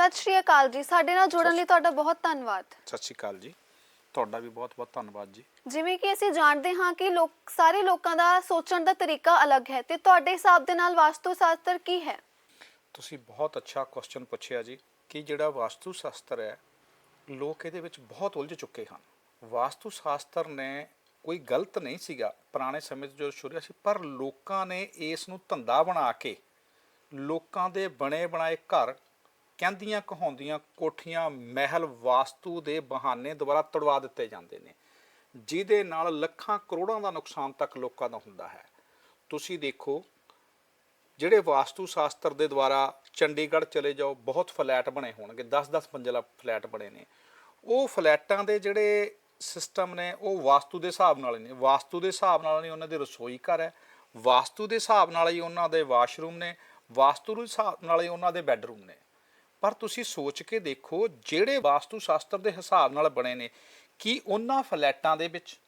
ਸਤਿ ਸ਼੍ਰੀ ਅਕਾਲ ਜੀ। ਸਾਡੇ ਨਾਲ ਜੁੜਨ ਲਈ ਤੁਹਾਡਾ ਬਹੁਤ ਧੰਨਵਾਦ। ਸਤਿ ਸ਼੍ਰੀ ਅਕਾਲ ਜੀ। ਤੁਹਾਡਾ ਵੀ ਬਹੁਤ ਬਹੁਤ ਧੰਨਵਾਦ ਜੀ। ਜਿਵੇਂ ਕਿ ਅਸੀਂ ਜਾਣਦੇ ਹਾਂ ਕਿ ਲੋਕ ਸਾਰੇ ਲੋਕਾਂ ਦਾ ਸੋਚਣ ਦਾ ਤਰੀਕਾ ਅਲੱਗ ਹੈ ਤੇ ਤੁਹਾਡੇ ਹਿਸਾਬ ਦੇ ਨਾਲ ਵਾਸਤੂ ਸ਼ਾਸਤਰ ਕੀ ਹੈ? ਤੁਸੀਂ ਬਹੁਤ ਅੱਛਾ ਕੁਐਸਚਨ ਪੁੱਛਿਆ ਜੀ ਕਿ ਜਿਹੜਾ ਵਾਸਤੂ ਸ਼ਾਸਤਰ ਹੈ ਲੋਕ ਇਹਦੇ ਵਿੱਚ ਬਹੁਤ ਉਲਝ ਚੁੱਕੇ ਹਨ। ਵਾਸਤੂ ਸ਼ਾਸਤਰ ਨੇ ਕੋਈ ਗਲਤ ਨਹੀਂ ਸੀਗਾ ਪੁਰਾਣੇ ਸਮੇਂ 'ਚ ਜੋ ਸ਼ੁਰੂ ਸੀ ਪਰ ਲੋਕਾਂ ਨੇ ਇਸ ਨੂੰ ਧੰਦਾ ਬਣਾ ਕੇ ਲੋਕਾਂ ਦੇ ਬਣੇ ਬਣਾਏ ਘਰ ਕਹਿੰਦੀਆਂ, ਕਹਾਉਂਦੀਆਂ, ਕੋਠੀਆਂ, ਮਹਿਲ, ਵਾਸਤੂ ਦੇ ਬਹਾਨੇ ਦੁਆਰਾ ਤੜਵਾ ਦਿੱਤੇ ਜਾਂਦੇ ਨੇ, ਜਿਹਦੇ ਨਾਲ ਲੱਖਾਂ ਕਰੋੜਾਂ ਦਾ ਨੁਕਸਾਨ ਤੱਕ ਲੋਕਾਂ ਦਾ ਹੁੰਦਾ ਹੈ। ਤੁਸੀਂ ਦੇਖੋ, ਜਿਹੜੇ ਵਾਸਤੂ ਸ਼ਾਸਤਰ ਦੇ ਦੁਆਰਾ ਚੰਡੀਗੜ੍ਹ ਚਲੇ ਜਾਓ, ਬਹੁਤ ਫਲੈਟ ਬਣੇ ਹੋਣਗੇ 10-10 ਮੰਜ਼ਲਾ ਫਲੈਟ ਬਣੇ ਨੇ। ਉਹ ਫਲੈਟਾਂ ਦੇ ਜਿਹੜੇ ਸਿਸਟਮ ਨੇ, ਉਹ ਵਾਸਤੂ ਦੇ ਹਿਸਾਬ ਨਾਲ ਹੀ ਨੇ। ਵਾਸਤੂ ਦੇ ਹਿਸਾਬ ਨਾਲ ਨਹੀਂ ਉਹਨਾਂ ਦੇ ਰਸੋਈ ਘਰ ਹੈ, ਵਾਸਤੂ ਦੇ ਹਿਸਾਬ ਨਾਲ ਹੀ ਉਹਨਾਂ ਦੇ ਵਾਸ਼ਰੂਮ ਨੇ, ਵਾਸਤੂ ਦੇ ਹਿਸਾਬ ਨਾਲ ਹੀ ਉਹਨਾਂ ਦੇ ਬੈੱਡਰੂਮ ਨੇ। ਪਰ ਤੁਸੀਂ ਸੋਚ ਕੇ ਦੇਖੋ ਜਿਹੜੇ ਵਾਸਤੂ ਸ਼ਾਸਤਰ ਦੇ ਹਿਸਾਬ ਨਾਲ ਬਣੇ ਨੇ, ਕੀ ਉਹਨਾਂ ਫਲੈਟਾਂ ਦੇ ਵਿੱਚ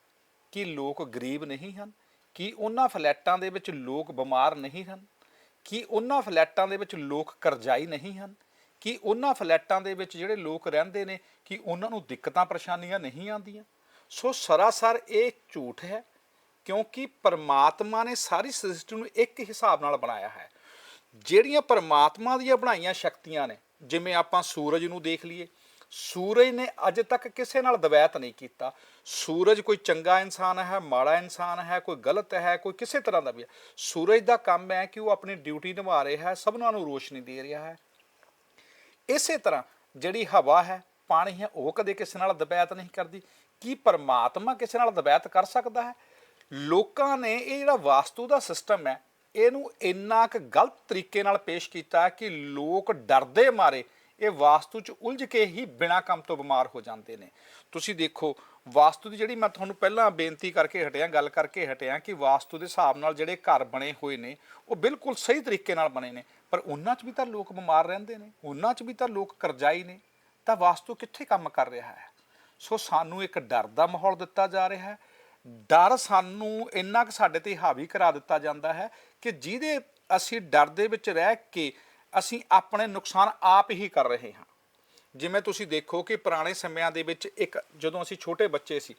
ਕੀ ਲੋਕ ਗਰੀਬ ਨਹੀਂ ਹਨ? ਕੀ ਉਹਨਾਂ ਫਲੈਟਾਂ ਦੇ ਵਿੱਚ ਲੋਕ ਬਿਮਾਰ ਨਹੀਂ ਹਨ? ਕੀ ਉਹਨਾਂ ਫਲੈਟਾਂ ਦੇ ਵਿੱਚ ਲੋਕ ਕਰਜ਼ਾਈ ਨਹੀਂ ਹਨ? ਕੀ ਉਹਨਾਂ ਫਲੈਟਾਂ ਦੇ ਵਿੱਚ ਜਿਹੜੇ ਲੋਕ ਰਹਿੰਦੇ ਨੇ, ਕਿ ਉਹਨਾਂ ਨੂੰ ਦਿੱਕਤਾਂ ਪਰੇਸ਼ਾਨੀਆਂ ਨਹੀਂ ਆਉਂਦੀਆਂ? ਸੋ ਸਰਾਸਰ ਇਹ ਝੂਠ ਹੈ, ਕਿਉਂਕਿ ਪਰਮਾਤਮਾ ਨੇ ਸਾਰੀ ਸ੍ਰਿਸ਼ਟੀ ਨੂੰ ਇੱਕ ਹਿਸਾਬ ਨਾਲ ਬਣਾਇਆ ਹੈ। ਜਿਹੜੀਆਂ ਪਰਮਾਤਮਾ ਦੀਆਂ ਬਣਾਈਆਂ ਸ਼ਕਤੀਆਂ ਨੇ ਜਿਵੇਂ ਆਪਾਂ ਸੂਰਜ ਨੂੰ ਦੇਖ ਲਈਏ, ਸੂਰਜ ਨੇ ਅੱਜ ਤੱਕ ਕਿਸੇ ਨਾਲ ਦਵੈਤ ਨਹੀਂ ਕੀਤਾ। ਸੂਰਜ ਕੋਈ ਚੰਗਾ ਇਨਸਾਨ ਹੈ, ਮਾੜਾ ਇਨਸਾਨ ਹੈ, ਕੋਈ ਗਲਤ ਹੈ, ਕੋਈ ਕਿਸੇ ਤਰ੍ਹਾਂ ਦਾ ਵੀ ਹੈ। ਸੂਰਜ ਦਾ ਕੰਮ ਹੈ ਕਿ ਉਹ ਆਪਣੀ ਡਿਊਟੀ ਨਿਭਾ ਰਿਹਾ ਹੈ, ਸਭਨਾਂ ਨੂੰ ਰੋਸ਼ਨੀ ਦੇ ਰਿਹਾ ਹੈ। ਇਸੇ ਤਰ੍ਹਾਂ ਜਿਹੜੀ ਹਵਾ ਹੈ, ਪਾਣੀ ਹੈ, ਉਹ ਕਦੇ ਕਿਸੇ ਨਾਲ ਦਬੈਤ ਨਹੀਂ ਕਰਦੀ। ਕੀ ਪਰਮਾਤਮਾ ਕਿਸੇ ਨਾਲ ਦਬੈਤ ਕਰ ਸਕਦਾ ਹੈ? ਲੋਕਾਂ ਨੇ ਇਹ ਜਿਹੜਾ ਵਾਸਤੂ ਦਾ ਸਿਸਟਮ ਹੈ ਇਹਨੂੰ ਇੰਨਾ ਕੁ ਗਲਤ ਤਰੀਕੇ ਨਾਲ ਪੇਸ਼ ਕੀਤਾ ਕਿ ਲੋਕ ਡਰਦੇ ਮਾਰੇ, ਇਹ ਵਾਸਤੂ 'ਚ ਉਲਝ ਕੇ ਹੀ ਬਿਨਾਂ ਕੰਮ ਤੋਂ ਬਿਮਾਰ ਹੋ ਜਾਂਦੇ ਨੇ। ਤੁਸੀਂ ਦੇਖੋ, ਵਾਸਤੂ ਦੀ ਜਿਹੜੀ ਮੈਂ ਤੁਹਾਨੂੰ ਪਹਿਲਾਂ ਬੇਨਤੀ ਕਰਕੇ ਹਟਿਆ, ਗੱਲ ਕਰਕੇ ਹਟਿਆ ਕਿ ਵਾਸਤੂ ਦੇ ਹਿਸਾਬ ਨਾਲ ਜਿਹੜੇ ਘਰ ਬਣੇ ਹੋਏ ਨੇ, ਉਹ ਬਿਲਕੁਲ ਸਹੀ ਤਰੀਕੇ ਨਾਲ ਬਣੇ ਨੇ। ਪਰ ਉਹਨਾਂ 'ਚ ਵੀ ਤਾਂ ਲੋਕ ਬਿਮਾਰ ਰਹਿੰਦੇ ਨੇ, ਉਹਨਾਂ 'ਚ ਵੀ ਤਾਂ ਲੋਕ ਕਰਜ਼ਾਈ ਨੇ। ਤਾਂ ਵਾਸਤੂ ਕਿੱਥੇ ਕੰਮ ਕਰ ਰਿਹਾ ਹੈ? ਸੋ ਸਾਨੂੰ ਇੱਕ ਡਰ ਦਾ ਮਾਹੌਲ ਦਿੱਤਾ ਜਾ ਰਿਹਾ ਹੈ ਡਰ ਸਾਨੂੰ ਇੰਨਾ ਕੁ ਸਾਡੇ ਤੇ ਹਾਵੀ ਕਰਾ ਦਿੱਤਾ ਜਾਂਦਾ ਹੈ ਕਿ ਜਿਹਦੇ ਅਸੀਂ ਡਰ ਦੇ ਵਿੱਚ ਰਹਿ ਕੇ ਅਸੀਂ ਆਪਣੇ ਨੁਕਸਾਨ ਆਪ ਹੀ ਕਰ ਰਹੇ ਹਾਂ। ਜਿਵੇਂ ਤੁਸੀਂ ਦੇਖੋ ਕਿ ਪੁਰਾਣੇ ਸਮਿਆਂ ਦੇ ਵਿੱਚ ਇੱਕ ਜਦੋਂ ਅਸੀਂ ਛੋਟੇ ਬੱਚੇ ਸੀ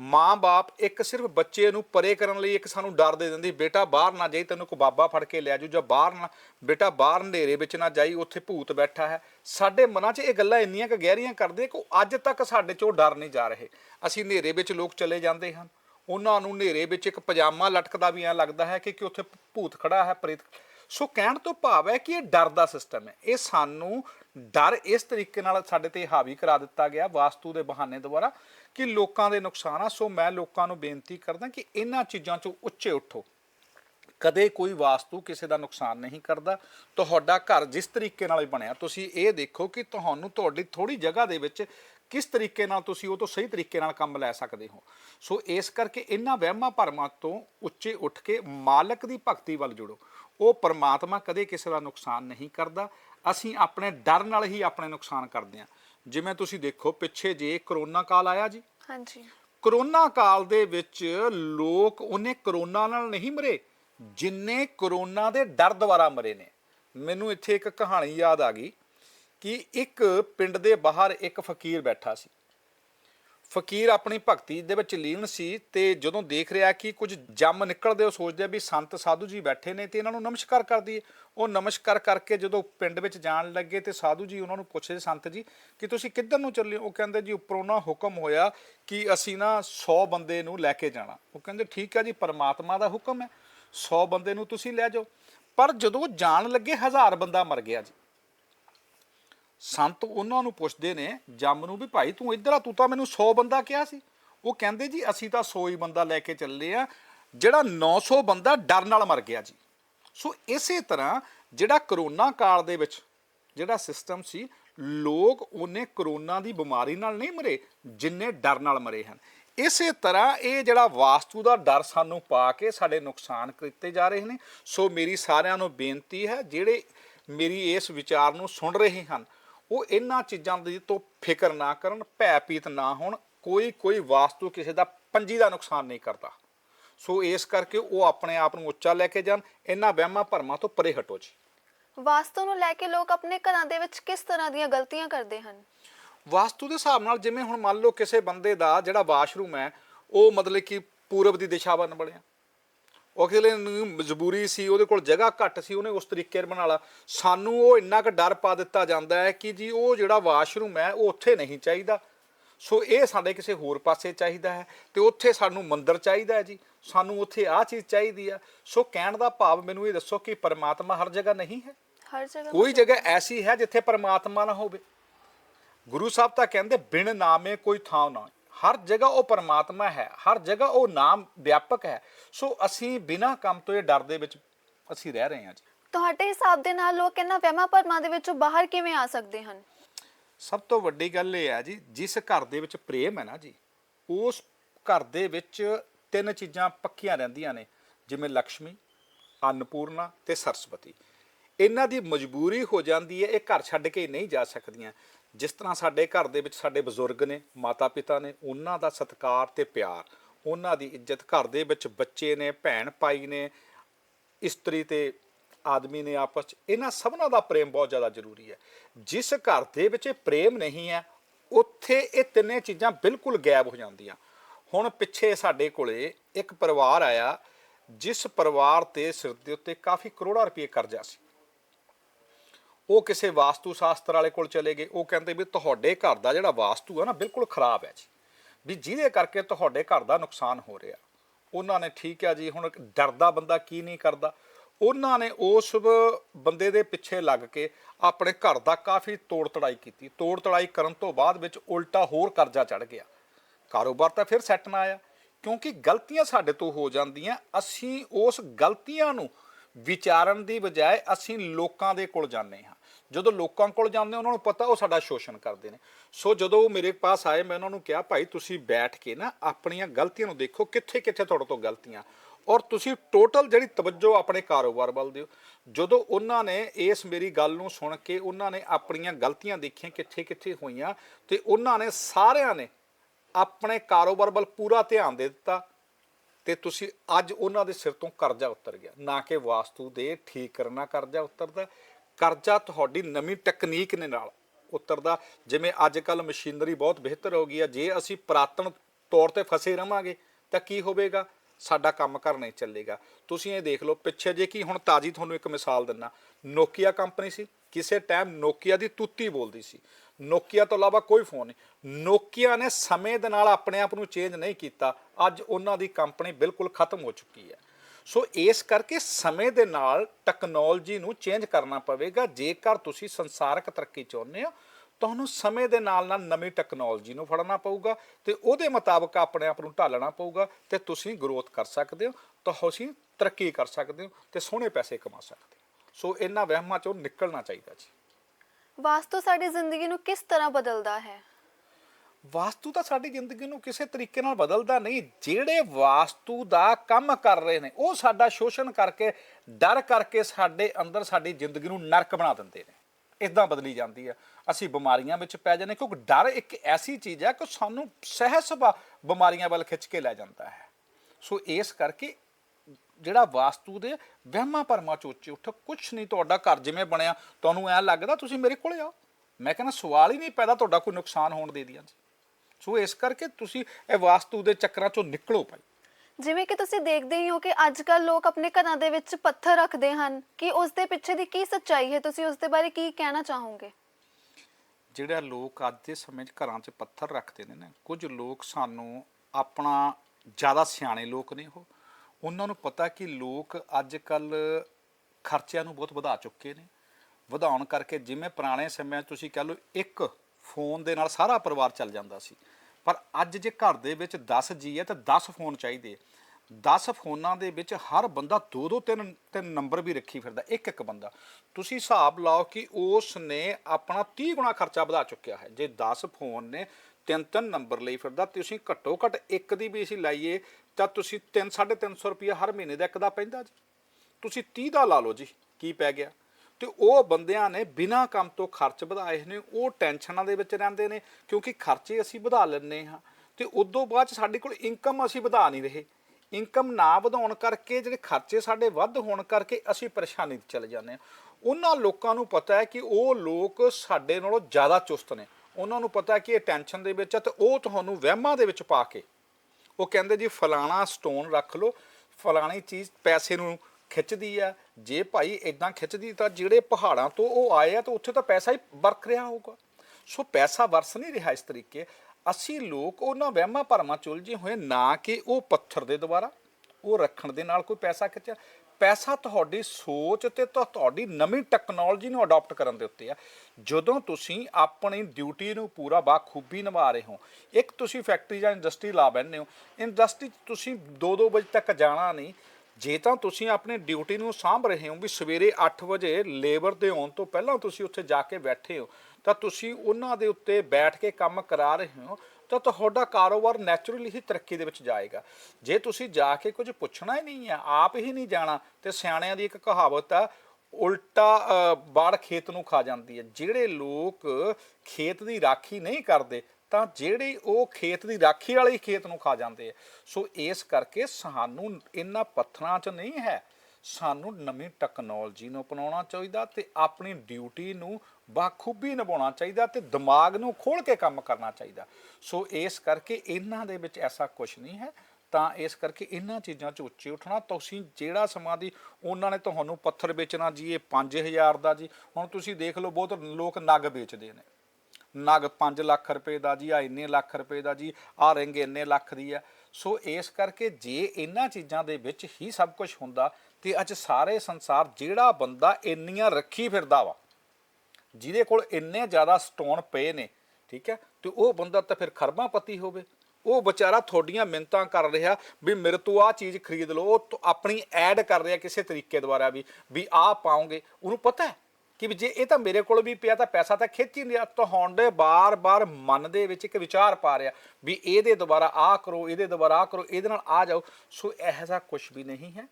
ਮਾਂ-ਬਾਪ ਇੱਕ ਸਿਰਫ ਬੱਚੇ ਨੂੰ ਪਰੇ ਕਰਨ ਲਈ ਇੱਕ ਸਾਨੂੰ ਡਰ ਦੇ ਦਿੰਦੀ, ਬੇਟਾ ਬਾਹਰ ਨਾ ਜਾਈ, ਤੈਨੂੰ ਕੋ ਬਾਬਾ ਫੜ ਕੇ ਲੈ ਜਾਊ, ਜਾਂ ਬਾਹਰ ਨਾ, ਬੇਟਾ ਬਾਹਰ ਹਨੇਰੇ ਵਿੱਚ ਨਾ ਜਾਈ, ਉੱਥੇ ਭੂਤ ਬੈਠਾ ਹੈ। ਸਾਡੇ ਮਨਾਂ 'ਚ ਇਹ ਗੱਲਾਂ ਇੰਨੀਆਂ ਕੁ ਗਹਿਰੀਆਂ ਕਰਦੇ ਕਿ ਅੱਜ ਤੱਕ ਸਾਡੇ 'ਚੋਂ ਡਰ ਨਹੀਂ ਜਾ ਰਹੇ। ਅਸੀਂ ਹਨੇਰੇ ਵਿੱਚ ਲੋਕ ਚਲੇ ਜਾਂਦੇ ਹਨ। ਉਹਨਾਂ ਨੂੰ ਹਨੇਰੇ ਵਿੱਚ ਇੱਕ ਪਜਾਮਾ ਲਟਕਦਾ ਵੀ ਐ ਲੱਗਦਾ ਹੈ ਕਿ ਕਿ ਉੱਥੇ ਭੂਤ ਖੜਾ ਹੈ, ਪ੍ਰੇਤ। ਸੋ ਕਹਿਣ ਤੋਂ ਭਾਵ ਹੈ ਕਿ ਇਹ ਡਰ ਦਾ ਸਿਸਟਮ ਹੈ। ਇਹ ਸਾਨੂੰ ਡਰ ਇਸ ਤਰੀਕੇ ਨਾਲ ਸਾਡੇ ਤੇ ਹਾਵੀ ਕਰਾ ਦਿੱਤਾ ਗਿਆ, ਵਾਸਤੂ ਦੇ ਬਹਾਨੇ ਦੁਆਰਾ। ਕਿ ਲੋਕਾਂ ਦੇ ਨੁਕਸਾਨ ਆ, ਸੋ ਮੈਂ ਲੋਕਾਂ ਨੂੰ ਬੇਨਤੀ ਕਰਦਾ ਕਿ ਇਹਨਾਂ ਚੀਜ਼ਾਂ 'ਚੋਂ ਉੱਚੇ ਉੱਠੋ। ਕਦੇ ਕੋਈ ਵਾਸਤੂ ਕਿਸੇ ਦਾ ਨੁਕਸਾਨ ਨਹੀਂ ਕਰਦਾ। ਤੁਹਾਡਾ ਘਰ ਜਿਸ ਤਰੀਕੇ ਨਾਲ ਬਣਿਆ, ਤੁਸੀਂ ਇਹ ਦੇਖੋ ਕਿ ਤੁਹਾਨੂੰ ਤੁਹਾਡੀ ਥੋੜੀ ਜਗ੍ਹਾ ਦੇ ਵਿੱਚ ਕਿਸ ਤਰੀਕੇ ਨਾਲ ਤੁਸੀਂ ਉਹ ਤੋਂ ਸਹੀ ਤਰੀਕੇ ਨਾਲ ਕੰਮ ਲੈ ਸਕਦੇ ਹੋ। ਸੋ ਇਸ ਕਰਕੇ ਇਹਨਾਂ ਵਹਿਮਾਂ ਭਰਮਾਂ ਤੋਂ ਉੱਚੇ ਉੱਠ ਕੇ ਮਾਲਕ ਦੀ ਭਗਤੀ ਵੱਲ ਜੁੜੋ। ਉਹ ਪਰਮਾਤਮਾ ਕਦੇ ਕਿਸੇ ਦਾ ਨੁਕਸਾਨ ਨਹੀਂ ਕਰਦਾ। ਅਸੀਂ ਆਪਣੇ ਡਰ ਨਾਲ ਹੀ ਆਪਣੇ ਨੁਕਸਾਨ ਕਰਦੇ ਹਾਂ। ਜਿਵੇਂ ਤੁਸੀਂ ਦੇਖੋ ਪਿੱਛੇ ਜੇ ਕਰੋਨਾ ਕਾਲ ਆਇਆ ਜੀ। ਹਾਂਜੀ। ਕਰੋਨਾ ਕਾਲ ਦੇ ਵਿੱਚ ਲੋਕ ਉਹਨੇ ਕਰੋਨਾ ਨਾਲ ਨਹੀਂ ਮਰੇ ਜਿੰਨੇ ਕਰੋਨਾ ਦੇ ਡਰ ਦੁਆਰਾ ਮਰੇ ਨੇ। ਮੈਨੂੰ ਇੱਥੇ ਇੱਕ ਕਹਾਣੀ ਯਾਦ ਆ ਗਈ ਕਿ ਇੱਕ ਪਿੰਡ ਦੇ ਬਾਹਰ ਇੱਕ ਫਕੀਰ ਬੈਠਾ ਸੀ। ਫਕੀਰ ਆਪਣੀ ਭਗਤੀ ਦੇ ਵਿੱਚ ਲੀਨ ਸੀ ਤੇ ਜਦੋਂ ਦੇਖ ਰਿਹਾ ਕਿ ਕੁਝ ਜੰਮ ਨਿਕਲਦੇ, ਉਹ ਸੋਚਦੇ ਵੀ ਸੰਤ ਸਾਧੂ ਜੀ ਬੈਠੇ ਨੇ ਤੇ ਇਹਨਾਂ ਨੂੰ ਨਮਸਕਾਰ ਕਰ ਦਈਏ ਉਹ ਨਮਸਕਾਰ ਕਰਕੇ ਜਦੋਂ ਪਿੰਡ ਵਿੱਚ ਜਾਣ ਲੱਗੇ ਤੇ ਸਾਧੂ ਜੀ ਉਹਨਾਂ ਨੂੰ ਪੁੱਛਦੇ, ਸੰਤ ਜੀ, ਕਿ ਤੁਸੀਂ ਕਿੱਧਰ ਨੂੰ ਚੱਲੇ? ਉਹ ਕਹਿੰਦੇ, ਜੀ, ਉੱਪਰੋਂ ਨਾ ਹੁਕਮ ਹੋਇਆ ਕਿ ਅਸੀਂ ਨਾ 100 ਬੰਦੇ ਨੂੰ ਲੈ ਕੇ ਜਾਣਾ। ਉਹ ਕਹਿੰਦੇ, ਠੀਕ ਹੈ ਜੀ, ਪਰਮਾਤਮਾ ਦਾ ਹੁਕਮ ਹੈ। 100 ਬੰਦੇ ਨੂੰ ਤੁਸੀਂ ਲੈ ਜਾਓ। ਪਰ ਜਦੋਂ ਜਾਣ ਲੱਗੇ, ਹਜ਼ਾਰ ਬੰਦਾ ਮਰ ਗਿਆ ਜੀ। ਸੰਤ ਉਹਨਾਂ ਨੂੰ ਪੁੱਛਦੇ ਨੇ, ਜੰਮ ਨੂੰ ਵੀ ਭਾਈ ਤੂੰ ਇੱਧਰ ਆ, ਤੂੰ ਤਾਂ ਮੈਨੂੰ 100 ਬੰਦਾ ਕਿਹਾ ਸੀ। ਉਹ ਕਹਿੰਦੇ ਜੀ, ਅਸੀਂ ਤਾਂ 100 ਹੀ ਬੰਦਾ ਲੈ ਕੇ ਚੱਲੇ ਆ, ਜਿਹੜਾ 900 ਬੰਦਾ ਡਰ ਨਾਲ ਮਰ ਗਿਆ ਜੀ। ਸੋ ਇਸੇ ਤਰ੍ਹਾਂ ਜਿਹੜਾ ਕਰੋਨਾ ਕਾਲ ਦੇ ਵਿੱਚ ਜਿਹੜਾ ਸਿਸਟਮ ਸੀ, ਲੋਕ ਉਹਨੇ ਕਰੋਨਾ ਦੀ ਬਿਮਾਰੀ ਨਾਲ ਨਹੀਂ ਮਰੇ, ਜਿੰਨੇ ਡਰ ਨਾਲ ਮਰੇ ਹਨ। ਇਸੇ ਤਰ੍ਹਾਂ ਇਹ ਜਿਹੜਾ ਵਾਸਤੂ ਦਾ ਡਰ ਸਾਨੂੰ ਪਾ ਕੇ ਸਾਡੇ ਨੁਕਸਾਨ ਕੀਤੇ ਜਾ ਰਹੇ ਨੇ। ਸੋ ਮੇਰੀ ਸਾਰਿਆਂ ਨੂੰ ਬੇਨਤੀ ਹੈ, ਜਿਹੜੇ ਮੇਰੀ ਇਸ ਵਿਚਾਰ ਨੂੰ ਸੁਣ ਰਹੇ ਹਨ ਉਹ ਇਹਨਾਂ ਚੀਜ਼ਾਂ ਦੀ ਤੋਂ ਫਿਕਰ ਨਾ ਕਰਨ ਭੈ ਪੀਤ ਨਾ ਹੋਣ ਕੋਈ ਕੋਈ ਵਾਸਤੂ ਕਿਸੇ ਦਾ ਪੰਜੀ ਦਾ ਨੁਕਸਾਨ ਨਹੀਂ ਕਰਦਾ। ਸੋ ਇਸ ਕਰਕੇ ਉਹ ਆਪਣੇ ਆਪ ਨੂੰ ਉੱਚਾ ਲੈ ਕੇ ਜਾਣ ਇਹਨਾਂ ਵਹਿਮਾਂ ਭਰਮਾਂ ਤੋਂ ਪਰੇ ਹਟੋ ਜੀ। ਵਾਸਤੂ ਨੂੰ ਲੈ ਕੇ ਲੋਕ ਆਪਣੇ ਘਰਾਂ ਦੇ ਵਿੱਚ ਕਿਸ ਤਰ੍ਹਾਂ ਦੀਆਂ ਗਲਤੀਆਂ ਕਰਦੇ ਹਨ? ਵਾਸਤੂ ਦੇ ਹਿਸਾਬ ਨਾਲ ਜਿਵੇਂ ਹੁਣ ਮੰਨ ਲਓ ਕਿਸੇ ਬੰਦੇ ਦਾ ਜਿਹੜਾ ਵਾਸ਼ਰੂਮ ਹੈ ਉਹ ਮਤਲਬ ਕਿ ਪੂਰਬ ਦੀ ਦਿਸ਼ਾ ਵੱਲ ਬਣਿਆ। ਉਹ ਅਗਲੇ ਨੂੰ ਮਜਬੂਰੀ ਸੀ ਉਹਦੇ ਕੋਲ ਜਗ੍ਹਾ ਘੱਟ ਸੀ ਉਹਨੇ ਉਸ ਤਰੀਕੇ ਨਾਲ ਬਣਾ ਲਾ। ਸਾਨੂੰ ਉਹ ਇੰਨਾ ਕੁ ਡਰ ਪਾ ਦਿੱਤਾ ਜਾਂਦਾ ਹੈ ਕਿ ਜੀ ਉਹ ਜਿਹੜਾ ਵਾਸ਼ਰੂਮ ਹੈ ਉਹ ਉੱਥੇ ਨਹੀਂ ਚਾਹੀਦਾ। ਸੋ ਇਹ ਸਾਡੇ ਕਿਸੇ ਹੋਰ ਪਾਸੇ ਚਾਹੀਦਾ ਹੈ ਤੇ ਉੱਥੇ ਸਾਨੂੰ ਮੰਦਿਰ ਚਾਹੀਦਾ ਹੈ ਜੀ। ਸਾਨੂੰ ਉੱਥੇ ਆਹ ਚੀਜ਼ ਚਾਹੀਦੀ ਆ। ਸੋ ਕਹਿਣ ਦਾ ਭਾਵ ਮੈਨੂੰ ਇਹ ਦੱਸੋ ਕਿ ਪਰਮਾਤਮਾ ਹਰ ਜਗ੍ਹਾ ਨਹੀਂ ਹੈ? ਹਰ ਜਗ੍ਹਾ ਕੋਈ ਜਗ੍ਹਾ ਐਸੀ ਹੈ ਜਿੱਥੇ ਪਰਮਾਤਮਾ ਨਾ ਹੋਵੇ? ਗੁਰੂ ਸਾਹਿਬ ਤਾਂ ਕਹਿੰਦੇ ਬਿਨ ਨਾਮੇ ਕੋਈ ਥਾਂ ਨਾ ਹਰ ਜਗ੍ਹਾ ਉਹ ਪਰਮਾਤਮਾ ਹੈ ਹਰ ਜਗ੍ਹਾ ਉਹ ਨਾਮ ਵਿਆਪਕ ਹੈ। ਸੋ ਅਸੀਂ ਬਿਨਾਂ ਕੰਮ ਤੋਂ ਇਹ ਡਰ ਦੇ ਵਿੱਚ ਅਸੀਂ ਰਹਿ ਰਹੇ ਹਾਂ ਜੀ। ਤੁਹਾਡੇ ਹਿਸਾਬ ਦੇ ਨਾਲ ਲੋਕ ਇਹਨਾਂ ਵਹਿਮਾਂ ਭਰਮਾਂ ਦੇ ਵਿੱਚੋਂ ਬਾਹਰ ਕਿਵੇਂ ਆ ਸਕਦੇ ਹਨ? ਸਭ ਤੋਂ ਵੱਡੀ ਗੱਲ ਇਹ ਹੈ ਜੀ ਜਿਸ ਘਰ ਦੇ ਵਿੱਚ ਪ੍ਰੇਮ ਹੈ ਨਾ ਜੀ ਉਸ ਘਰ ਦੇ ਵਿੱਚ ਤਿੰਨ ਚੀਜ਼ਾਂ ਪੱਕੀਆਂ ਰਹਿੰਦੀਆਂ ਨੇ ਜਿਵੇਂ ਲక్ష్ਮੀ ਅੰਨਪੂਰਨਾ ਤੇ ਸਰਸਵਤੀ। ਇਹਨਾਂ ਦੀ ਮਜਬੂਰੀ ਹੋ ਜਾਂਦੀ ਹੈ ਇਹ ਘਰ ਛੱਡ ਕੇ ਨਹੀਂ ਜਾ ਸਕਦੀਆਂ। ਜਿਸ ਤਰ੍ਹਾਂ ਸਾਡੇ ਘਰ ਦੇ ਵਿੱਚ ਸਾਡੇ ਬਜ਼ੁਰਗ ਨੇ ਮਾਤਾ ਪਿਤਾ ਨੇ, ਉਹਨਾਂ ਦਾ ਸਤਿਕਾਰ ਤੇ ਪਿਆਰ, ਉਹਨਾਂ ਦੀ ਇੱਜ਼ਤ ਘਰ ਦੇ ਵਿੱਚ ਬੱਚੇ ਨੇ, ਭੈਣ ਭਾਈ ਨੇ, ਇਸਤਰੀ ਤੇ ਆਦਮੀ ਨੇ ਆਪਸ ਚ, ਇਹਨਾਂ ਸਭਨਾਂ ਦਾ ਪ੍ਰੇਮ ਬਹੁਤ ਜ਼ਿਆਦਾ ਜ਼ਰੂਰੀ ਹੈ। ਜਿਸ ਘਰ ਦੇ ਵਿੱਚ ਇਹ ਪ੍ਰੇਮ ਨਹੀਂ ਹੈ, ਉੱਥੇ ਇਹ ਤਿੰਨੇ ਚੀਜ਼ਾਂ ਬਿਲਕੁਲ ਗਾਇਬ ਹੋ ਜਾਂਦੀਆਂ। ਹੁਣ ਪਿੱਛੇ ਸਾਡੇ ਕੋਲੇ ਇੱਕ ਪਰਿਵਾਰ ਆਇਆ, ਜਿਸ ਪਰਿਵਾਰ ਤੇ ਸਿਰ ਦੇ ਉੱਤੇ ਕਾਫੀ ਕਰੋੜਾਂ ਰੁਪਏ ਕਰਜ਼ਾ ਸੀ। ਉਹ ਕਿਸੇ ਵਾਸਤੂ ਸ਼ਾਸਤਰ ਵਾਲੇ ਕੋਲ ਚਲੇ ਗਏ, ਉਹ ਕਹਿੰਦੇ ਵੀ ਤੁਹਾਡੇ ਘਰ ਦਾ ਜਿਹੜਾ ਵਾਸਤੂ ਹੈ ਨਾ ਬਿਲਕੁਲ ਖਰਾਬ ਹੈ ਜੀ। ਵੀ ਜਿਹਦੇ ਕਰਕੇ ਤੁਹਾਡੇ ਘਰ ਦਾ ਨੁਕਸਾਨ ਹੋ ਰਿਹਾ। ਉਹਨਾਂ ਨੇ ਠੀਕ ਹੈ ਜੀ, ਹੁਣ ਡਰਦਾ ਬੰਦਾ ਕੀ ਨਹੀਂ ਕਰਦਾ। ਉਹਨਾਂ ਨੇ ਉਸ ਬੰਦੇ ਦੇ ਪਿੱਛੇ ਲੱਗ ਕੇ ਆਪਣੇ ਘਰ ਦਾ ਕਾਫੀ ਤੋੜ ਤੜਾਈ ਕੀਤੀ। ਤੋੜ ਤੜਾਈ ਕਰਨ ਤੋਂ ਬਾਅਦ ਵਿੱਚ ਉਲਟਾ ਹੋਰ ਕਰਜ਼ਾ ਚੜ ਗਿਆ। ਕਾਰੋਬਾਰ ਤਾਂ ਫਿਰ ਸੈੱਟ ਨਾ ਆਇਆ। ਕਿਉਂਕਿ ਗਲਤੀਆਂ ਸਾਡੇ ਤੋਂ ਹੋ ਜਾਂਦੀਆਂ। ਅਸੀਂ ਉਸ ਗਲਤੀਆਂ ਨੂੰ ਵਿਚਾਰਨ ਦੀ ਬਜਾਏ ਅਸੀਂ ਲੋਕਾਂ ਦੇ ਕੋਲ ਜਾਂਦੇ ਹਾਂ। ਜਦੋਂ ਲੋਕਾਂ ਕੋਲ ਜਾਂਦੇ ਉਹਨਾਂ ਨੂੰ ਪਤਾ ਉਹ ਸਾਡਾ ਸ਼ੋਸ਼ਣ ਕਰਦੇ ਨੇ। ਸੋ ਜਦੋਂ ਉਹ ਮੇਰੇ ਪਾਸ ਆਏ, ਮੈਂ ਉਹਨਾਂ ਨੂੰ ਕਿਹਾ, ਭਾਈ, ਤੁਸੀਂ ਬੈਠ ਕੇ ਨਾ ਆਪਣੀਆਂ ਗਲਤੀਆਂ ਨੂੰ ਦੇਖੋ ਕਿੱਥੇ ਕਿੱਥੇ ਤੁਹਾਡੇ ਤੋਂ ਗਲਤੀਆਂ। ਔਰ ਤੁਸੀਂ ਟੋਟਲ ਜਿਹੜੀ ਤਵੱਜੋ ਆਪਣੇ ਕਾਰੋਬਾਰ ਵੱਲ ਦਿਓ। ਜਦੋਂ ਉਹਨਾਂ ਨੇ ਇਸ ਮੇਰੀ ਗੱਲ ਨੂੰ ਸੁਣ ਕੇ ਉਹਨਾਂ ਨੇ ਆਪਣੀਆਂ ਗਲਤੀਆਂ ਦੇਖੀਆਂ ਕਿੱਥੇ ਕਿੱਥੇ ਹੋਈਆਂ, ਤੇ ਉਹਨਾਂ ਨੇ ਸਾਰਿਆਂ ਨੇ ਆਪਣੇ ਕਾਰੋਬਾਰ ਵੱਲ ਪੂਰਾ ਧਿਆਨ ਦੇ ਦਿੱਤਾ, ਤੇ ਤੁਸੀਂ ਅੱਜ ਉਹਨਾਂ ਦੇ ਸਿਰ ਤੋਂ ਕਰਜ਼ਾ ਉਤਰ ਗਿਆ। ਨਾ ਕਿ ਵਾਸਤੂ ਦੇ, ਠੀਕ ਕਰਨਾ, ਕਰਜ਼ਾ ਉਤਰਦਾ। ਕਰਜ਼ਾ ਤੁਹਾਡੀ ਨਵੀਂ ਟੈਕਨੀਕ ਨੇ ਨਾਲ ਉਤਰਦਾ। ਜਿਵੇਂ ਅੱਜ ਕੱਲ ਮਸ਼ੀਨਰੀ ਬਹੁਤ ਬਿਹਤਰ ਹੋ ਗਈ ਹੈ ਜੇ ਅਸੀਂ ਪੁਰਾਤਨ ਤੌਰ ਤੇ ਫਸੇ ਰਵਾਂਗੇ, ਤਾਂ ਕੀ ਹੋਵੇਗਾ? ਸਾਡਾ ਕੰਮ ਕਰ ਨਹੀਂ ਚੱਲੇਗਾ। ਤੁਸੀਂ ਇਹ ਦੇਖ ਲਓ, ਪਿੱਛੇ ਜੇ ਕੀ, ਹੁਣ ਤਾਜੀ ਤੁਹਾਨੂੰ ਇੱਕ ਮਿਸਾਲ ਦਿੰਨਾ। ਨੋਕੀਆ ਕੰਪਨੀ ਸੀ। ਕਿਸੇ ਟਾਈਮ ਨੋਕੀਆ ਦੀ ਤੂਤੀ ਬੋਲਦੀ ਸੀ। ਨੋਕੀਆ ਤੋਂ ਇਲਾਵਾ ਕੋਈ ਫੋਨ ਨਹੀਂ। ਨੋਕੀਆ ਨੇ ਸਮੇਂ ਦੇ ਨਾਲ ਆਪਣੇ ਆਪ ਨੂੰ ਚੇਂਜ ਨਹੀਂ ਕੀਤਾ। ਅੱਜ ਉਹਨਾਂ ਦੀ ਕੰਪਨੀ ਬਿਲਕੁਲ ਖਤਮ ਹੋ ਚੁੱਕੀ ਹੈ। ਸੋ ਇਸ ਕਰਕੇ ਸਮੇਂ ਦੇ ਨਾਲ ਟੈਕਨੋਲੋਜੀ ਨੂੰ ਚੇਂਜ ਕਰਨਾ ਪਵੇਗਾ। ਜੇਕਰ ਤੁਸੀਂ ਸੰਸਾਰਕ ਤਰੱਕੀ ਚਾਹੁੰਦੇ ਹੋ, ਤੁਹਾਨੂੰ ਸਮੇਂ ਦੇ ਨਾਲ ਨਾਲ ਨਵੀਂ ਟੈਕਨੋਲੋਜੀ ਨੂੰ ਫੜਨਾ ਪਊਗਾ ਤੇ ਉਹਦੇ ਮੁਤਾਬਕ ਆਪਣੇ ਆਪ ਨੂੰ ਢਾਲਣਾ ਪਊਗਾ ਤੇ ਤੁਸੀਂ ਗਰੋਥ ਕਰ ਸਕਦੇ ਹੋ, ਤੁਸੀਂ ਤਰੱਕੀ ਕਰ ਸਕਦੇ ਹੋ ਤੇ ਸੋਹਣੇ ਪੈਸੇ ਕਮਾ ਸਕਦੇ ਹੋ। ਸੋ ਇਹਨਾਂ ਵਹਿਮਾਂ ਚੋਂ ਨਿਕਲਣਾ ਚਾਹੀਦਾ ਜੀ। ਵਾਸਤੂ ਸਾਡੀ ਜ਼ਿੰਦਗੀ ਨੂੰ ਕਿਸ ਤਰ੍ਹਾਂ ਬਦਲਦਾ ਹੈ? ਵਾਸਤੂ ਤਾਂ ਸਾਡੀ ਜ਼ਿੰਦਗੀ ਨੂੰ ਕਿਸੇ ਤਰੀਕੇ ਨਾਲ ਬਦਲਦਾ ਨਹੀਂ। ਜਿਹੜੇ ਵਾਸਤੂ ਦਾ ਕੰਮ ਕਰ ਰਹੇ ਨੇ, ਉਹ ਸਾਡਾ ਸ਼ੋਸ਼ਣ ਕਰਕੇ, ਡਰ ਕਰਕੇ ਸਾਡੇ ਅੰਦਰ ਸਾਡੀ ਜ਼ਿੰਦਗੀ ਨੂੰ ਨਰਕ ਬਣਾ ਦਿੰਦੇ ਨੇ। ਇਦਾਂ ਬਦਲੀ ਜਾਂਦੀ ਹੈ। ਅਸੀਂ ਬਿਮਾਰੀਆਂ ਵਿੱਚ ਪੈ ਜਾਂਦੇ ਕਿਉਂਕਿ ਡਰ ਇੱਕ ਐਸੀ ਚੀਜ਼ ਹੈ ਕਿ ਸਾਨੂੰ ਸਹਿਜ ਬਿਮਾਰੀਆਂ ਵੱਲ ਖਿੱਚ ਕੇ ਲੈ ਜਾਂਦਾ ਹੈ। ਸੋ ਇਸ ਕਰਕੇ ਜਿਹੜਾ ਵਾਸਤੂ ਦੇ ਵਹਿਮਾਂ ਭਰਮਾਂ ਚ ਉੱਚੇ ਉੱਠ, ਕੁਛ ਨਹੀਂ ਤੁਹਾਡਾ ਘਰ ਜਿਵੇਂ ਬਣਿਆ, ਤੁਹਾਨੂੰ ਐ ਲੱਗਦਾ ਤੁਸੀਂ ਮੇਰੇ ਕੋਲੇ ਆਓ। ਮੈਂ ਕਹਿੰਦਾ ਸਵਾਲ ਹੀ ਨਹੀਂ ਪੈਦਾ ਤੁਹਾਡਾ ਕੋਈ ਨੁਕਸਾਨ ਹੋਣ ਦੇ ਦਿਆਂ ਜੀ ਸੋ ਇਸ ਕਰਕੇ ਤੁਸੀਂ ਇਹ ਵਾਸਤੂ ਦੇ ਚੱਕਰਾਂ ਚੋਂ ਨਿਕਲੋ ਭਾਈ। ਜਿਵੇਂ ਕਿ ਤੁਸੀਂ ਦੇਖਦੇ ਹੀ ਹੋ ਕਿ ਅੱਜ ਕੱਲ ਲੋਕ ਆਪਣੇ ਘਰਾਂ ਦੇ ਵਿੱਚ ਪੱਥਰ ਰੱਖਦੇ ਹਨ। ਕਿ ਉਸ ਦੇ ਪਿੱਛੇ ਦੀ ਕੀ ਸੱਚਾਈ ਹੈ? ਤੁਸੀਂ ਉਸ ਦੇ ਬਾਰੇ ਕੀ ਕਹਿਣਾ ਚਾਹੋਗੇ? ਜਿਹੜਾ ਲੋਕ ਅੱਜ ਦੇ ਸਮੇਂ 'ਚ ਘਰਾਂ 'ਚ ਪੱਥਰ ਰੱਖਦੇ ਨੇ ਨਾ ਕੁਝ ਲੋਕ ਸਾਨੂੰ ਆਪਣਾ ਜ਼ਿਆਦਾ ਸਿਆਣੇ ਲੋਕ ਨੇ ਉਹ। ਉਹਨਾਂ ਨੂੰ ਪਤਾ ਕਿ ਲੋਕ ਅੱਜ ਕੱਲ ਖਰਚਿਆਂ ਨੂੰ ਬਹੁਤ ਵਧਾ ਚੁੱਕੇ ਨੇ। ਵਧਾਉਣ ਕਰਕੇ ਜਿਵੇਂ ਪੁਰਾਣੇ ਸਮਿਆਂ 'ਚ ਤੁਸੀਂ ਕਹਿ ਲਓ ਇੱਕ ਫੋਨ ਦੇ ਨਾਲ ਸਾਰਾ ਪਰਿਵਾਰ ਚੱਲ ਜਾਂਦਾ ਸੀ। ਪਰ ਅੱਜ ਜੇ ਘਰ ਦੇ ਵਿੱਚ 10 ਜੀ ਹੈ ਤਾਂ 10 ਫੋਨ ਚਾਹੀਦੇ 10 ਫੋਨਾਂ ਦੇ ਵਿੱਚ ਹਰ ਬੰਦਾ ਦੋ ਦੋ ਤਿੰਨ ਤਿੰਨ ਨੰਬਰ ਵੀ ਰੱਖੀ ਫਿਰਦਾ, ਇੱਕ ਇੱਕ ਬੰਦਾ। ਤੁਸੀਂ ਹਿਸਾਬ ਲਾਓ ਕਿ ਉਸ ਨੇ ਆਪਣਾ 30 ਗੁਣਾ ਖਰਚਾ ਵਧਾ ਚੁੱਕਿਆ ਹੈ। ਜੇ 10 ਫੋਨ ਨੇ ਤਿੰਨ ਤਿੰਨ ਨੰਬਰ ਲਈ ਫਿਰਦਾ ਤੁਸੀਂ ਘੱਟੋ ਘੱਟ ਇੱਕ ਦੀ ਵੀ ਅਸੀਂ ਲਾਈਏ, ਤਾਂ ਤੁਸੀਂ 3 350 ਰੁਪਏ ਹਰ ਮਹੀਨੇ ਦਾ ਇੱਕ ਦਾ ਪੈਂਦਾ ਜੀ। ਤੁਸੀਂ 30 ਦਾ ਲਾ ਲਓ ਜੀ, ਕੀ ਪੈ ਗਿਆ? ਤੇ ਉਹ ਬੰਦਿਆਂ ਨੇ ਬਿਨਾਂ ਕੰਮ ਤੋਂ ਖਰਚ ਵਧਾਏ ਨੇ, ਉਹ ਟੈਨਸ਼ਨਾਂ ਦੇ ਵਿੱਚ ਰਹਿੰਦੇ ਨੇ, ਕਿਉਂਕਿ ਖਰਚੇ ਅਸੀਂ ਵਧਾ ਲੈਂਦੇ ਹਾਂ। ਤੇ ਉਦੋਂ ਬਾਅਦ ਚ ਸਾਡੇ ਕੋਲ ਇਨਕਮ ਅਸੀਂ ਵਧਾ ਨਹੀਂ ਰਹੇ। ਇਨਕਮ ਨਾ ਵਧਾਉਣ ਕਰਕੇ, ਜਿਹੜੇ ਖਰਚੇ ਸਾਡੇ ਵੱਧ ਹੋਣ ਕਰਕੇ ਅਸੀਂ ਪਰੇਸ਼ਾਨੀ 'ਚ ਚਲੇ ਜਾਂਦੇ ਹਾਂ। ਉਹਨਾਂ ਲੋਕਾਂ ਨੂੰ ਪਤਾ ਹੈ ਕਿ ਉਹ ਲੋਕ ਸਾਡੇ ਨਾਲੋਂ ਜ਼ਿਆਦਾ ਚੁਸਤ ਨੇ। ਉਹਨਾਂ ਨੂੰ ਪਤਾ ਹੈ ਕਿ ਇਹ ਟੈਨਸ਼ਨ ਦੇ ਵਿੱਚ ਹੈ ਤੇ ਉਹ ਤੁਹਾਨੂੰ ਵਹਿਮਾਂ ਦੇ ਵਿੱਚ ਪਾ ਕੇ, ਉਹ ਕਹਿੰਦੇ ਜੀ, ਫਲਾਣਾ ਸਟੋਨ ਰੱਖ ਲਓ। ਫਲਾਣੀ ਚੀਜ਼ ਪੈਸੇ ਨੂੰ ਖਿੱਚਦੀ ਆ ਜੇ ਭਾਈ ਇਦਾਂ ਖਿੱਚਦੀ ਤਾਂ ਜਿਹੜੇ ਪਹਾੜਾਂ ਤੋਂ ਉਹ ਆਏ ਆ ਤਾਂ ਉੱਥੇ ਤਾਂ ਪੈਸਾ ਹੀ ਵਰਕ ਰਿਹਾ ਹੋਊਗਾ। ਸੋ ਪੈਸਾ ਵਰਸ ਨਹੀਂ ਰਿਹਾ ਇਸ ਤਰੀਕੇ। ਅਸੀਂ ਲੋਕ ਉਹਨਾਂ ਵਹਿਮਾਂ ਭਰਮਾਂ ਚ ਉਲਝੇ ਹੋਏ ਨਾ ਕਿ ਉਹ ਪੱਥਰ ਦੇ ਦੁਆਰਾ, ਉਹ ਰੱਖਣ ਦੇ ਨਾਲ ਕੋਈ ਪੈਸਾ ਖਿੱਚਿਆ। ਪੈਸਾ ਤੁਹਾਡੀ ਸੋਚ ਤੇ ਤੁਹਾਡੀ ਨਵੀਂ ਟੈਕਨੋਲੋਜੀ ਨੂੰ ਅਡਾਪਟ ਕਰਨ ਦੇ ਉੱਤੇ ਆ। ਜਦੋਂ ਤੁਸੀਂ ਆਪਣੀ ਡਿਊਟੀ ਨੂੰ ਪੂਰਾ ਬਾਖੂਬੀ ਨਿਭਾ ਰਹੇ ਹੋ, ਇੱਕ ਤੁਸੀਂ ਫੈਕਟਰੀ ਜਾਂ ਇੰਡਸਟਰੀ ਲਾ ਬੈਠੇ ਹੋ ਇੰਡਸਟਰੀ 'ਚ ਤੁਸੀਂ 2-2 ਵਜੇ ਤੱਕ ਜਾਣਾ ਨਹੀਂ ਜੇ ਤਾਂ ਤੁਸੀਂ ਆਪਣੀ ਡਿਊਟੀ ਨੂੰ ਸਾਂਭ ਰਹੇ ਹੋ ਵੀ ਸਵੇਰੇ 8 ਵਜੇ ਲੇਬਰ ਦੇ ਆਉਣ ਤੋਂ ਪਹਿਲਾਂ ਤੁਸੀਂ ਉੱਥੇ ਜਾ ਕੇ ਬੈਠੇ ਹੋ, ਤਾਂ ਤੁਸੀਂ ਉਹਨਾਂ ਦੇ ਉੱਤੇ ਬੈਠ ਕੇ ਕੰਮ ਕਰਾ ਰਹੇ ਹੋ, ਤਾਂ ਤੁਹਾਡਾ ਕਾਰੋਬਾਰ ਨੈਚੁਰਲੀ ਹੀ ਤਰੱਕੀ ਦੇ ਵਿੱਚ ਜਾਏਗਾ। ਜੇ ਤੁਸੀਂ ਜਾ ਕੇ ਕੁਝ ਪੁੱਛਣਾ ਹੀ ਨਹੀਂ ਹੈ, ਆਪ ਹੀ ਨਹੀਂ ਜਾਣਾ, ਤੇ ਸਿਆਣਿਆਂ ਦੀ ਇੱਕ ਕਹਾਵਤ ਆ, ਉਲਟਾ ਬਾੜ ਖੇਤ ਨੂੰ ਖਾ ਜਾਂਦੀ ਹੈ। ਜਿਹੜੇ ਲੋਕ ਖੇਤ ਦੀ ਰਾਖੀ ਨਹੀਂ ਕਰਦੇ ਤਾਂ ਜਿਹੜੀ ਉਹ ਖੇਤ ਦੀ ਰਾਖੀ ਵਾਲੇ ਖੇਤ ਨੂੰ ਖਾ ਜਾਂਦੇ ਆ। ਸੋ ਇਸ ਕਰਕੇ ਸਾਨੂੰ ਇਹਨਾਂ ਪੱਥਰਾਂ 'ਚ ਨਹੀਂ ਹੈ। ਸਾਨੂੰ ਨਵੀਂ ਟੈਕਨੋਲੋਜੀ ਨੂੰ ਅਪਣਾਉਣਾ ਚਾਹੀਦਾ ਤੇ ਆਪਣੀ ਡਿਊਟੀ ਨੂੰ ਬਾਖੂਬੀ ਨਿਭਾਉਣਾ ਚਾਹੀਦਾ ਤੇ ਦਿਮਾਗ ਨੂੰ ਖੋਲ ਕੇ ਕੰਮ ਕਰਨਾ ਚਾਹੀਦਾ। ਸੋ ਇਸ ਕਰਕੇ ਇਹਨਾਂ ਦੇ ਵਿੱਚ ਐਸਾ ਕੁਝ ਨਹੀਂ ਹੈ। ਤਾਂ ਇਸ ਕਰਕੇ ਇਹਨਾਂ ਚੀਜ਼ਾਂ 'ਚ ਉੱਚੇ ਉੱਠਣਾ। ਤੁਸੀਂ ਜਿਹੜਾ ਸਮਾਂ ਦੀ ਉਹਨਾਂ ਨੇ ਤੁਹਾਨੂੰ ਪੱਥਰ ਵੇਚਣਾ ਜੀ, ਇਹ 5000 ਦਾ ਜੀ। ਹੁਣ ਤੁਸੀਂ ਦੇਖ ਲਓ, ਬਹੁਤ ਲੋਕ ਨਗ ਵੇਚਦੇ ਨੇ। ਨਗ 5 ਲੱਖ ਰੁਪਏ ਦਾ ਜੀ, ਆ ਇੰਨੇ ਲੱਖ ਰੁਪਏ ਦਾ ਜੀ, ਆ ਰਿੰਗ ਇੰਨੇ ਲੱਖ ਦੀ ਆ ਸੋ ਇਸ ਕਰਕੇ ਜੇ ਇਹਨਾਂ ਚੀਜ਼ਾਂ ਦੇ ਵਿੱਚ ਹੀ ਸਭ ਕੁਝ ਹੁੰਦਾ, ਤੇ ਅੱਜ ਸਾਰੇ ਸੰਸਾਰ ਜਿਹੜਾ ਬੰਦਾ ਇੰਨੀਆਂ ਰੱਖੀ ਫਿਰਦਾ ਵਾ, ਜਿਹਦੇ ਕੋਲ ਇੰਨੇ ਜ਼ਿਆਦਾ ਸਟੋਨ ਪਏ ਨੇ, ਠੀਕ ਹੈ, ਤੇ ਉਹ ਬੰਦਾ ਤਾਂ ਫਿਰ ਖਰਬਾਂ ਪਤੀ ਹੋਵੇ। ਉਹ ਵਿਚਾਰਾ ਤੁਹਾਡੀਆਂ ਮਿੰਤਾਂ ਕਰ ਰਿਹਾ ਵੀ ਮੇਰੇ ਤੋਂ ਆਹ ਚੀਜ਼ ਖਰੀਦ ਲਓ, ਉਹ ਆਪਣੀ ਐਡ ਕਰ ਰਿਹਾ ਕਿਸੇ ਤਰੀਕੇ ਦੁਆਰਾ ਵੀ ਵੀ ਆਹ ਪਾਉਂਗੇ ਉਹਨੂੰ ਪਤਾ ਹੈ? ਕਿ ਵੀ ਜੇ ਇਹ ਤਾਂ ਮੇਰੇ ਕੋਲ ਵੀ ਪਿਆ ਤਾਂ ਪੈਸਾ ਤਾਂ ਖਿੱਚ ਹੀ ਨਹੀਂ ਰਿਹਾ ਤੁਹਾਡੇ ਬਾਰ-ਬਾਰ ਮਨ ਦੇ ਵਿੱਚ ਇੱਕ ਵਿਚਾਰ ਪਾ ਰਿਹਾ ਵੀ ਇਹਦੇ ਦੁਬਾਰਾ ਆਹ ਕਰੋ, ਇਹਦੇ ਦੁਬਾਰਾ ਆਹ ਕਰੋ, ਇਹਦੇ ਨਾਲ ਆ ਜਾਓ। ਸੋ ਐਸਾ ਕੁਝ ਵੀ ਨਹੀਂ ਹੈ।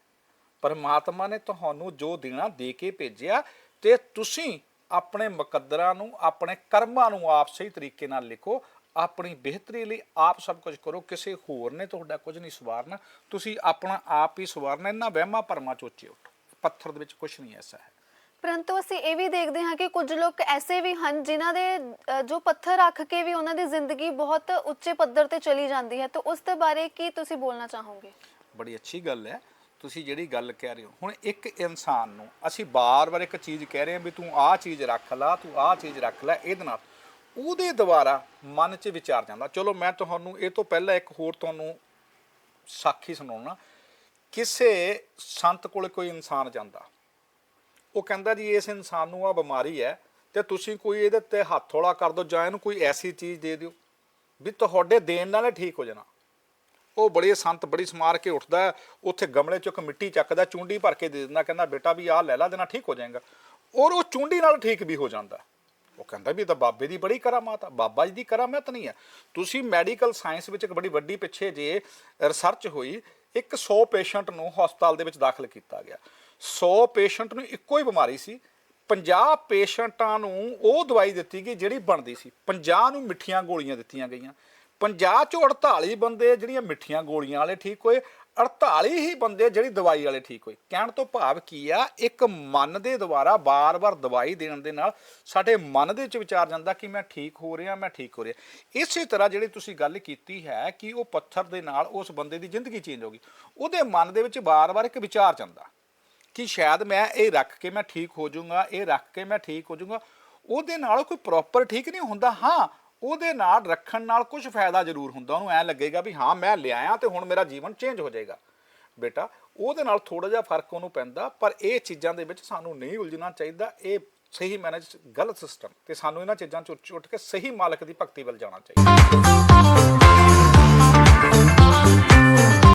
ਪਰਮਾਤਮਾ ਨੇ ਤੁਹਾਨੂੰ ਜੋ ਦੇਣਾ ਦੇ ਕੇ ਭੇਜਿਆ ਤੇ ਤੁਸੀਂ ਆਪਣੇ ਮੁਕੱਦਰਾਂ ਨੂੰ, ਆਪਣੇ ਕਰਮਾਂ ਨੂੰ ਆਪ ਸਹੀ ਤਰੀਕੇ ਨਾਲ ਲਿਖੋ। ਆਪਣੀ ਬਿਹਤਰੀ ਲਈ ਆਪ ਸਭ ਕੁਝ ਕਰੋ। ਕਿਸੇ ਹੋਰ ਨੇ ਤੁਹਾਡਾ ਕੁਝ ਨਹੀਂ ਸਵਾਰਨਾ। ਤੁਸੀਂ ਆਪਣਾ ਆਪ ਹੀ ਸਵਾਰਨਾ। ਇਹਨਾਂ ਵਹਿਮਾਂ ਭਰਮਾਂ ਚ ਉੱਚੇ ਉੱਠੋ। ਪੱਥਰ ਦੇ ਵਿੱਚ ਕੁਝ ਨਹੀਂ ਐਸਾ ਹੈ। ਪਰੰਤੂ ਅਸੀਂ ਇਹ ਵੀ ਦੇਖਦੇ ਹਾਂ ਕਿ ਕੁਝ ਲੋਕ ਐਸੇ ਵੀ ਹਨ ਜਿਨ੍ਹਾਂ ਦੇ ਅ, ਜੋ ਪੱਥਰ ਰੱਖ ਕੇ ਵੀ ਉਹਨਾਂ ਦੀ ਜ਼ਿੰਦਗੀ ਬਹੁਤ ਉੱਚੇ ਪੱਧਰ ਤੇ ਚਲੀ ਜਾਂਦੀ ਹੈ ਤਾਂ ਉਸ ਦੇ ਬਾਰੇ ਕੀ ਤੁਸੀਂ ਬੋਲਣਾ ਚਾਹੋਗੇ? ਬੜੀ ਅੱਛੀ ਗੱਲ ਹੈ। ਤੁਸੀਂ ਜਿਹੜੀ ਗੱਲ ਕਹਿ ਰਹੇ ਹੋ ਹੁਣ ਇੱਕ ਇਨਸਾਨ ਨੂੰ ਅਸੀਂ ਬਾਰ-ਬਾਰ ਇੱਕ ਚੀਜ਼ ਕਹਿ ਰਹੇ ਹਾਂ ਵੀ ਤੂੰ ਆਹ ਚੀਜ਼ ਰੱਖ ਲਾ ਤੂੰ ਆਹ ਚੀਜ਼ ਰੱਖ ਲੈ ਇਹਦੇ ਨਾਲ ਉਹਦੇ ਦੁਆਰਾ ਮਨ 'ਚ ਵਿਚਾਰ ਜਾਂਦਾ। ਚਲੋ ਮੈਂ ਤੁਹਾਨੂੰ ਇਹ ਤੋਂ ਪਹਿਲਾਂ ਇੱਕ ਹੋਰ ਤੁਹਾਨੂੰ ਸਾਖੀ ਸੁਣਾਉਣਾ। ਕਿਸੇ ਸੰਤ ਕੋਲ ਕੋਈ ਇਨਸਾਨ ਜਾਂਦਾ ਉਹ ਕਹਿੰਦਾ ਜੀ ਇਸ ਇਨਸਾਨ ਨੂੰ ਆ ਬਿਮਾਰੀ ਹੈ ਤੇ ਤੁਸੀਂ ਕੋਈ ਇਹਦੇ ਤੇ ਹੱਥ ਹੌਲਾ ਕਰ ਦਿਓ ਜਾਂ ਇਹਨੂੰ ਕੋਈ ਐਸੀ ਚੀਜ਼ ਦੇ ਦਿਓ ਵੀ ਤੁਹਾਡੇ ਦੇਣ ਨਾਲ ਠੀਕ ਹੋ ਜਾਣਾ। ਉਹ ਬੜੇ ਸੰਤ ਬੜੀ ਸਮਾਰ ਕੇ ਉੱਠਦਾ ਉੱਥੇ ਗਮਲੇ ਚੋਂ ਇੱਕ ਮਿੱਟੀ ਚੱਕਦਾ, ਚੁੰਡੀ ਭਰ ਕੇ ਦੇ ਦਿੰਦਾ, ਕਹਿੰਦਾ ਬੇਟਾ ਵੀ ਆਹ ਲੈ ਲਾ, ਦੇਣਾ ਠੀਕ ਹੋ ਜਾਏਗਾ। ਔਰ ਉਹ ਚੁੰਡੀ ਨਾਲ ਠੀਕ ਵੀ ਹੋ ਜਾਂਦਾ ਉਹ ਕਹਿੰਦਾ ਵੀ ਇਹ ਤਾਂ ਬਾਬੇ ਦੀ ਬੜੀ ਕਰਾਮਾਤ ਆ, ਬਾਬਾ ਜੀ ਦੀ ਕਰਾਮਾਤ ਨਹੀਂ ਹੈ। ਤੁਸੀਂ ਮੈਡੀਕਲ ਸਾਇੰਸ ਵਿੱਚ ਇੱਕ ਬੜੀ ਵੱਡੀ ਪਿੱਛੇ ਜੇ ਰਿਸਰਚ ਹੋਈ, ਇੱਕ 100 ਪੇਸ਼ੈਂਟ ਨੂੰ ਹਸਪਤਾਲ ਦੇ ਵਿੱਚ ਦਾਖਲ ਕੀਤਾ ਗਿਆ। 100 ਪੇਸ਼ੈਂਟ ਨੂੰ ਇੱਕੋ ਹੀ ਬਿਮਾਰੀ ਸੀ। 50 ਪੇਸ਼ੈਂਟਾਂ ਨੂੰ ਉਹ ਦਵਾਈ ਦਿੱਤੀ ਗਈ ਜਿਹੜੀ ਬਣਦੀ ਸੀ। 50 ਨੂੰ ਮਿੱਠੀਆਂ ਗੋਲੀਆਂ ਦਿੱਤੀਆਂ ਗਈਆਂ। 50 ਚੋਂ 48 ਬੰਦੇ ਜਿਹੜੀਆਂ ਮਿੱਠੀਆਂ ਗੋਲੀਆਂ ਵਾਲੇ ਠੀਕ ਹੋਏ। 48 ਹੀ ਬੰਦੇ ਜਿਹੜੀ ਦਵਾਈ ਵਾਲੇ ਠੀਕ ਹੋਏ। ਕਹਿਣ ਤੋਂ ਭਾਵ ਕੀ ਆ, ਇੱਕ ਮਨ ਦੇ ਦੁਆਰਾ ਬਾਰ-ਬਾਰ ਦਵਾਈ ਦੇਣ ਦੇ ਨਾਲ ਸਾਡੇ ਮਨ ਦੇ ਵਿੱਚ ਵਿਚਾਰ ਜਾਂਦਾ ਕਿ ਮੈਂ ਠੀਕ ਹੋ ਰਿਹਾ, ਮੈਂ ਠੀਕ ਹੋ ਰਿਹਾ। ਇਸੇ ਤਰ੍ਹਾਂ ਜਿਹੜੀ ਤੁਸੀਂ ਗੱਲ ਕੀਤੀ ਹੈ ਕਿ ਉਹ ਪੱਥਰ ਦੇ ਨਾਲ ਉਸ ਬੰਦੇ ਦੀ ਜ਼ਿੰਦਗੀ ਚੇਂਜ ਹੋ ਗਈ। ਉਹਦੇ ਮਨ ਦੇ ਵਿੱਚ ਬਾਰ-ਬਾਰ ਇੱਕ ਵਿਚਾਰ ਜਾਂਦਾ। ਕਿ ਸ਼ਾਇਦ ਮੈਂ ਇਹ ਰੱਖ ਕੇ ਮੈਂ ਠੀਕ ਹੋ ਜਾਊਂਗਾ, ਇਹ ਰੱਖ ਕੇ ਮੈਂ ਠੀਕ ਹੋ ਜਾਊਂਗਾ, ਉਹਦੇ ਨਾਲ ਕੋਈ ਪ੍ਰੋਪਰ ਠੀਕ ਨਹੀਂ ਹੁੰਦਾ। ਹਾਂ, ਉਹਦੇ ਨਾਲ ਰੱਖਣ ਨਾਲ ਕੁਝ ਫਾਇਦਾ ਜ਼ਰੂਰ ਹੁੰਦਾ। ਉਹਨੂੰ ਐ ਲੱਗੇਗਾ ਵੀ ਹਾਂ, ਮੈਂ ਲਿਆਇਆ ਤੇ ਹੁਣ ਮੇਰਾ ਜੀਵਨ ਚੇਂਜ ਹੋ ਜਾਏਗਾ। ਬੇਟਾ, ਉਹਦੇ ਨਾਲ ਥੋੜਾ ਜਿਹਾ ਫ਼ਰਕ ਉਹਨੂੰ ਪੈਂਦਾ, ਪਰ ਇਹ ਚੀਜ਼ਾਂ ਦੇ ਵਿੱਚ ਸਾਨੂੰ ਨਹੀਂ ਉਲਝਣਾ ਚਾਹੀਦਾ। ਇਹ ਸਹੀ ਮੈਨੇਜ ਗਲਤ ਸਿਸਟਮ ਤੇ ਸਾਨੂੰ ਇਹਨਾਂ ਚੀਜ਼ਾਂ ਚ ਉੱਚ ਉੱਠ ਕੇ ਸਹੀ ਮਾਲਕ ਦੀ ਭਗਤੀ ਵੱਲ ਜਾਣਾ ਚਾਹੀਦਾ।